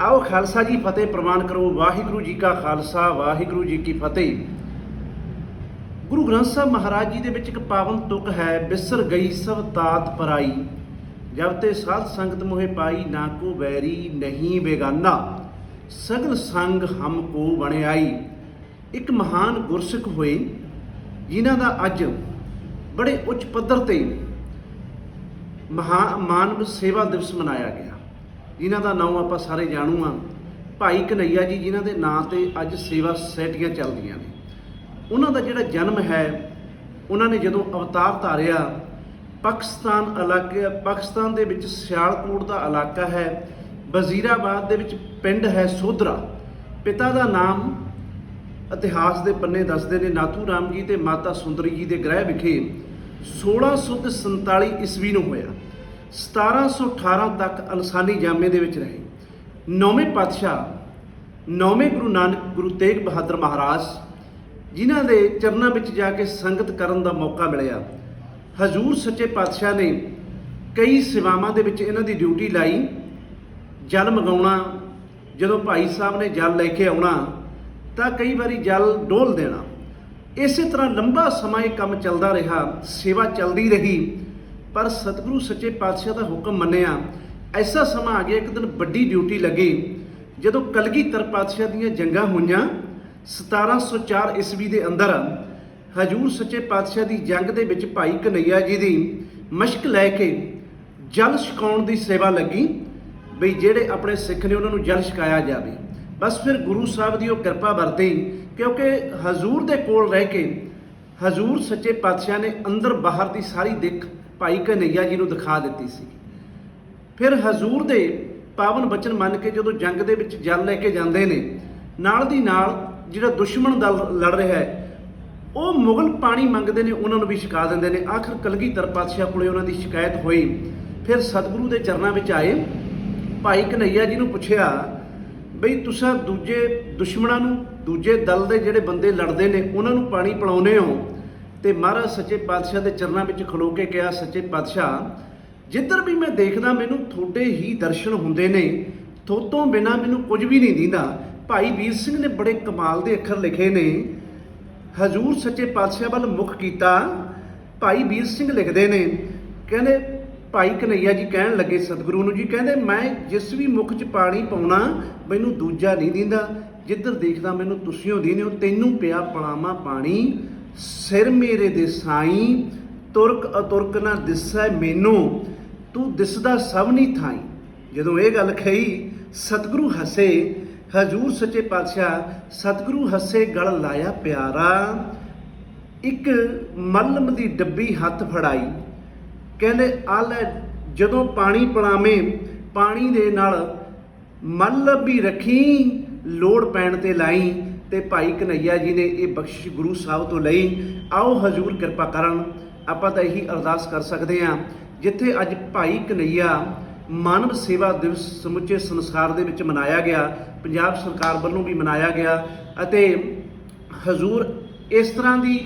ਆਓ ਖਾਲਸਾ ਜੀ ਫਤਿਹ ਪ੍ਰਵਾਨ ਕਰੋ। ਵਾਹਿਗੁਰੂ ਜੀ ਕਾ ਖਾਲਸਾ, ਵਾਹਿਗੁਰੂ ਜੀ ਕੀ ਫਤਿਹ। ਗੁਰੂ ਗ੍ਰੰਥ ਸਾਹਿਬ ਮਹਾਰਾਜ ਜੀ ਦੇ ਵਿੱਚ ਇੱਕ ਪਾਵਨ ਤੁਕ ਹੈ, ਬਿਸਰ ਗਈ ਸਭ ਤਾਤ ਪਰਾਈ। ਜਬ ਤੇ ਸਾਧ ਸੰਗਤ ਮੋਹਿ ਪਾਈ, ਨਾ ਕੋ ਵੈਰੀ, ਨਹੀਂ ਬੇਗਾਨਾ। ਸਗਲ ਸੰਗ ਹਮ ਕੋ ਬਣਾਈ ਇੱਕ ਮਹਾਨ ਗੁਰਸਿੱਖ ਹੋਏ, ਜਿਨ੍ਹਾਂ ਦਾ ਅੱਜ ਬੜੇ ਉੱਚ ਪੱਧਰ ਤੇ ਮਹਾ ਮਾਨਵ ਸੇਵਾ ਦਿਵਸ ਮਨਾਇਆ ਗਿਆ। ਜਿਨ੍ਹਾਂ ਦਾ ਨਾਮ ਆਪਾਂ ਸਾਰੇ ਜਾਣੂ ਆ ਭਾਈ ਕਨਈਆ ਜੀ ਜਿਨ੍ਹਾਂ ਦੇ ਨਾਂ ਤੇ ਅੱਜ ਸੇਵਾ ਸੈਟੀਆਂ ਚੱਲਦੀਆਂ ਨੇ। ਉਹਨਾਂ ਦਾ ਜਿਹੜਾ ਜਨਮ ਹੈ, ਉਹਨਾਂ ਨੇ ਜਦੋਂ ਅਵਤਾਰ ਧਾਰਿਆ, ਪਾਕਿਸਤਾਨ ਇਲਾਕੇ, ਪਾਕਿਸਤਾਨ ਦੇ ਵਿੱਚ ਸਿਆਲਕੋਟ ਦਾ ਇਲਾਕਾ ਹੈ, ਵਜ਼ੀਰਾਬਾਦ ਦੇ ਵਿੱਚ ਪਿੰਡ ਹੈ ਸੋਧਰਾ। ਪਿਤਾ ਦਾ ਨਾਮ ਇਤਿਹਾਸ ਦੇ ਪੰਨੇ ਦੱਸਦੇ ਨੇ ਨਾਥੂ ਰਾਮ ਜੀ ਤੇ ਮਾਤਾ ਸੁੰਦਰੀ ਜੀ ਦੇ ਗ੍ਰਹਿ ਵਿਖੇ 1647 ਈਸਵੀ ਨੂੰ ਹੋਇਆ। 1718 ਤੱਕ ਅਨਸਾਨੀ ਜਾਮੇ ਦੇ ਵਿੱਚ ਰਹੇ। ਨੌਵੇਂ ਪਾਤਸ਼ਾਹ, ਨੌਵੇਂ ਗੁਰੂ ਨਾਨਕ, ਗੁਰੂ ਤੇਗ ਬਹਾਦਰ ਮਹਾਰਾਜ, ਜਿਨ੍ਹਾਂ ਦੇ ਚਰਨਾਂ ਵਿੱਚ ਜਾ ਕੇ ਸੰਗਤ ਕਰਨ ਦਾ ਮੌਕਾ ਮਿਲਿਆ। ਹਜ਼ੂਰ ਸੱਚੇ ਪਾਤਸ਼ਾਹ ਨੇ ਕਈ ਸੇਵਾਵਾਂ ਦੇ ਵਿੱਚ ਇਹਨਾਂ ਦੀ ਡਿਊਟੀ ਲਾਈ। ਜਲ ਮਗਾਉਣਾ, ਜਦੋਂ ਭਾਈ ਸਾਹਿਬ ਨੇ ਜਲ ਲੈ ਕੇ ਆਉਣਾ, ਤਾਂ ਕਈ ਵਾਰੀ ਜਲ ਡੋਲ ਦੇਣਾ। ਇਸੇ ਤਰ੍ਹਾਂ ਲੰਬਾ ਸਮਾਂ ਇਹ ਕੰਮ ਚੱਲਦਾ ਰਿਹਾ, ਸੇਵਾ ਚੱਲਦੀ ਰਹੀ। ਪਰ ਸਤਿਗੁਰੂ ਸੱਚੇ ਪਾਤਸ਼ਾਹ ਦਾ ਹੁਕਮ ਮੰਨਿਆ। ਐਸਾ ਸਮਾਂ ਆ ਗਿਆ, ਇੱਕ ਦਿਨ ਵੱਡੀ ਡਿਊਟੀ ਲੱਗੀ। ਜਦੋਂ ਕਲਗੀਧਰ ਪਾਤਸ਼ਾਹ ਦੀਆਂ ਜੰਗਾਂ ਹੋਈਆਂ 1704 ਈਸਵੀ ਦੇ ਅੰਦਰ ਹਜੂਰ ਸੱਚੇ ਪਾਤਸ਼ਾਹ ਦੀ ਜੰਗ ਦੇ ਵਿੱਚ ਭਾਈ ਕਨਈਆ ਜੀ ਦੀ ਮਸ਼ਕ ਲੈ ਕੇ ਜਲ ਛਕਾਉਣ ਦੀ ਸੇਵਾ ਲੱਗੀ, ਬਈ ਜਿਹੜੇ ਆਪਣੇ ਸਿੱਖ ਨੇ ਉਹਨਾਂ ਨੂੰ ਜਲ ਛਕਾਇਆ ਜਾਵੇ। ਬਸ ਫਿਰ ਗੁਰੂ ਸਾਹਿਬ ਦੀ ਉਹ ਕਿਰਪਾ ਵਰਤੀ, ਕਿਉਂਕਿ ਹਜ਼ੂਰ ਦੇ ਕੋਲ ਰਹਿ ਕੇ ਹਜ਼ੂਰ ਸੱਚੇ ਪਾਤਸ਼ਾਹ ਨੇ ਅੰਦਰ ਬਾਹਰ ਦੀ ਸਾਰੀ ਦਿੱਖ ਭਾਈ ਕਨਈਆ ਜੀ ਨੂੰ ਦਿਖਾ ਦਿੱਤੀ ਸੀ। ਫਿਰ ਹਜ਼ੂਰ ਦੇ ਪਾਵਨ ਬਚਨ ਮੰਨ ਕੇ ਜਦੋਂ ਜੰਗ ਦੇ ਵਿੱਚ ਜਲ ਲੈ ਕੇ ਜਾਂਦੇ ਨੇ, ਨਾਲ ਦੀ ਨਾਲ ਜਿਹੜਾ ਦੁਸ਼ਮਣ ਦਲ ਲੜ ਰਿਹਾ ਹੈ, ਉਹ ਮੁਗਲ ਪਾਣੀ ਮੰਗਦੇ ਨੇ, ਉਹਨਾਂ ਨੂੰ ਵੀ ਛਕਾ ਦਿੰਦੇ ਨੇ। ਆਖਰ ਕਲਗੀਧਰ ਪਾਤਸ਼ਾਹ ਕੋਲੇ ਉਹਨਾਂ ਦੀ ਸ਼ਿਕਾਇਤ ਹੋਈ। ਫਿਰ ਸਤਿਗੁਰੂ ਦੇ ਚਰਨਾਂ ਵਿੱਚ ਆਏ। ਭਾਈ ਕਨਈਆ ਜੀ ਨੂੰ ਪੁੱਛਿਆ, ਬਈ ਤੁਸੀਂ ਦੂਜੇ ਦੁਸ਼ਮਣਾਂ ਨੂੰ, ਦੂਜੇ ਦਲ ਦੇ ਜਿਹੜੇ ਬੰਦੇ ਲੜਦੇ ਨੇ, ਉਹਨਾਂ ਨੂੰ ਪਾਣੀ ਪਿਲਾਉਂਦੇ ਹੋ? ਤੇ ਮਹਾਰਾਜ ਸੱਚੇ ਪਾਤਸ਼ਾਹ ਦੇ ਚਰਨਾਂ ਵਿੱਚ ਖਲੋ ਕੇ ਕਿਹਾ, ਸੱਚੇ ਪਾਤਸ਼ਾਹ, ਜਿੱਧਰ ਵੀ ਮੈਂ ਦੇਖਦਾ, ਮੈਨੂੰ ਤੁਹਾਡੇ ਹੀ ਦਰਸ਼ਨ ਹੁੰਦੇ ਨੇ। ਥੋਤੋਂ ਬਿਨਾ ਮੈਨੂੰ ਕੁਝ ਵੀ ਨਹੀਂ ਦਿੰਦਾ। ਭਾਈ ਵੀਰ ਸਿੰਘ ਨੇ ਬੜੇ ਕਮਾਲ ਦੇ ਅੱਖਰ ਲਿਖੇ ਨੇ। ਹਜੂਰ ਸੱਚੇ ਪਾਤਸ਼ਾਹ ਵੱਲ ਮੁਖ ਕੀਤਾ, ਭਾਈ ਵੀਰ ਸਿੰਘ ਲਿਖਦੇ ਨੇ। ਕਹਿੰਦੇ, ਭਾਈ ਕਨਈਆ ਜੀ ਕਹਿਣ ਲੱਗੇ ਸਤਿਗੁਰੂ ਨੂੰ ਜੀ, ਕਹਿੰਦੇ, ਮੈਂ ਜਿਸ ਵੀ ਮੁਖ 'ਚ ਪਾਣੀ ਪਾਉਣਾ, ਮੈਨੂੰ ਦੂਜਾ ਨਹੀਂ ਦਿੰਦਾ। ਜਿੱਧਰ ਦੇਖਦਾ, ਮੈਨੂੰ ਤੁਸੀਂ ਹੋ ਦਿੰਦੇ ਹੋ, ਤੈਨੂੰ ਪਿਆ ਪਲਾਮਾ ਪਾਣੀ। ਸਿਰ ਮੇਰੇ ਦੇ ਸਾਈਂ, ਤੁਰਕ ਅਤੁਰਕ ਨਾ ਦਿਸੈ ਮੈਨੂੰ, ਤੂੰ ਦਿਸਦਾ ਸਭ ਨਹੀਂ ਥਾਈ। ਜਦੋਂ ਇਹ ਗੱਲ ਕਹੀ, ਸਤਿਗੁਰੂ ਹੱਸੇ, ਹਜੂਰ ਸੱਚੇ ਪਾਤਸ਼ਾਹ ਸਤਿਗੁਰੂ ਹੱਸੇ ਗਲ ਲਾਇਆ ਪਿਆਰਾ। ਇੱਕ ਮਲਮ ਦੀ ਡੱਬੀ ਹੱਥ ਫੜਾਈ। ਕਹਿੰਦੇ, ਆ ਲੈ, ਜਦੋਂ ਪਾਣੀ ਪਿਲਾਵੇਂ, ਪਾਣੀ ਦੇ ਨਾਲ ਮੱਲਬ ਵੀ ਰੱਖੀ, ਲੋੜ ਪੈਣ ਤੇ ਲਾਈ। ਤੇ ਭਾਈ ਕਨਈਆ ਜੀ ਨੇ ਇਹ ਬਖਸ਼ਿਸ਼ ਗੁਰੂ ਸਾਹਿਬ ਤੋਂ ਲਈ, ਆਓ ਹਜੂਰ ਕਿਰਪਾ ਕਰਨ, ਆਪਾਂ ਤਾਂ ਇਹੀ ਅਰਦਾਸ ਕਰ ਸਕਦੇ ਹਾਂ, ਜਿੱਥੇ ਅੱਜ ਭਾਈ ਕਨਈਆ ਮਾਨਵ ਸੇਵਾ ਦਿਵਸ ਸਮੁੱਚੇ ਸੰਸਾਰ ਦੇ ਵਿੱਚ ਮਨਾਇਆ ਗਿਆ, ਪੰਜਾਬ ਸਰਕਾਰ ਵੱਲੋਂ ਵੀ ਮਨਾਇਆ ਗਿਆ, ਅਤੇ ਹਜ਼ੂਰ ਇਸ ਤਰ੍ਹਾਂ ਦੀ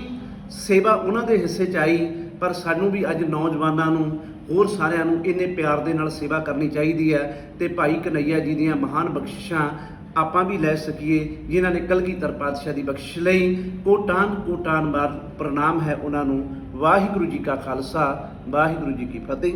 ਸੇਵਾ ਉਹਨਾਂ ਦੇ ਹਿੱਸੇ 'ਚ ਆਈ, ਪਰ ਸਾਨੂੰ ਵੀ ਅੱਜ ਨੌਜਵਾਨਾਂ ਨੂੰ, ਹੋਰ ਸਾਰਿਆਂ ਨੂੰ ਇੰਨੇ ਪਿਆਰ ਦੇ ਨਾਲ ਸੇਵਾ ਕਰਨੀ ਚਾਹੀਦੀ ਹੈ, ਤੇ ਭਾਈ ਕਨਈਆ ਜੀ ਦੀਆਂ ਮਹਾਨ ਬਖਸ਼ਿਸ਼ਾਂ ਆਪਾਂ ਵੀ ਲੈ ਸਕੀਏ, ਜਿਨ੍ਹਾਂ ਨੇ ਕਲਗੀਧਰ ਪਾਤਸ਼ਾਹ ਦੀ ਬਖਸ਼ਿਸ਼ ਲਈ ਕੋਟਾਨ ਕੋਟਾਂ ਬਾਰ ਪ੍ਰਣਾਮ ਹੈ ਉਹਨਾਂ ਨੂੰ। ਵਾਹਿਗੁਰੂ ਜੀ ਕਾ ਖਾਲਸਾ, ਵਾਹਿਗੁਰੂ ਜੀ ਕੀ ਫਤਿਹ।